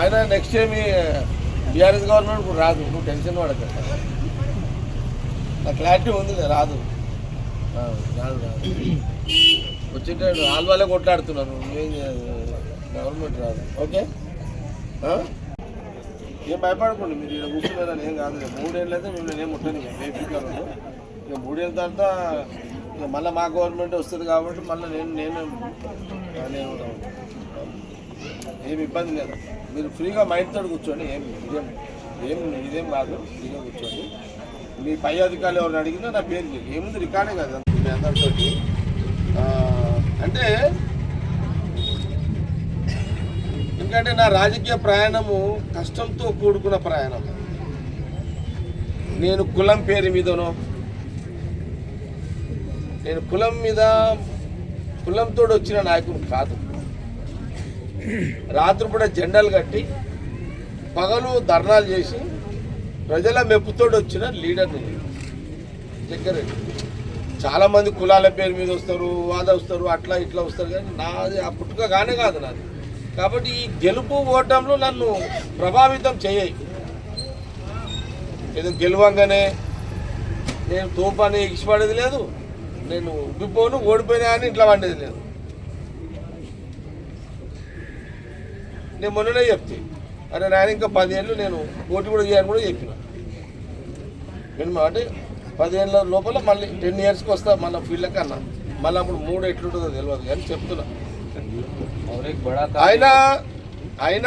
ఆయన next time BRS government ఇప్పుడు రాదు. నువ్వు టెన్షన్ పడక. నా క్లారిటీ ఉంది రాదు. రాదు రాదు. వచ్చేటాడు ఆల్వాలే కొట్లాడుతున్నారు ఏం గవర్నమెంట్ రాదు. ఓకే? ఏం భయపడకండి మీరు ఇక్కడ కూర్చున్నారని ఏం కాదు. మూడేళ్ళు అయితే మిమ్మల్ని ఏం ముట్టని వేపికారు ఇక మూడేళ్ళ తర్వాత ఇక మళ్ళీ మా గవర్నమెంట్ వస్తుంది కాబట్టి మళ్ళీ నేను నేనే నేను ఏమి ఇబ్బంది లేదు. మీరు ఫ్రీగా మైండ్ తోడు కూర్చోండి. ఏం ఇదేం ఏం ఇదేం కాదు. ఫ్రీగా కూర్చోండి. మీ పై అధికారులు ఎవరిని అడిగినా నా పేరు ఏముంది రికార్డే కదా. మీ అందరితో అంటే ఎందుకంటే నా రాజకీయ ప్రయాణము కష్టంతో కూడుకున్న ప్రయాణం. నేను కులం పేరు మీదనో నేను కులం మీద కులంతో వచ్చిన నాయకుడు కాదు. రాత్రిపూట జెండాలు కట్టి పగలు ధర్నాలు చేసి ప్రజల మెప్పుతోడు వచ్చిన లీడర్ని జగ్గారెడ్డి. చాలామంది కులాల పేరు మీద వస్తారు వాద వస్తారు అట్లా ఇట్లా వస్తారు కానీ నాది ఆ పుట్టుక కానే కాదు నాది. కాబట్టి ఈ గెలుపు ఓటంలో నన్ను ప్రభావితం చేయాయి ఏదో గెలవంగానే నేను తోపాన్ని ఎగిసిపడేది లేదు నేను ఉబ్బిపోను ఓడిపోయినా అని ఇట్లా వండేది లేదు. నేను మొన్ననే చెప్తే. అరే నాయన ఇంకా పదేళ్ళు నేను ఓటు కూడా చేయని కూడా చెప్పిన. మినిమం అంటే ఏళ్ళ లోపల మళ్ళీ టెన్ ఇయర్స్కి వస్తా మళ్ళీ ఫీల్డ్కి అన్నా. మళ్ళీ అప్పుడు మూడు ఎట్లుంటుందో తెలియదు కానీ చెప్తున్నా. ఆయన ఆయన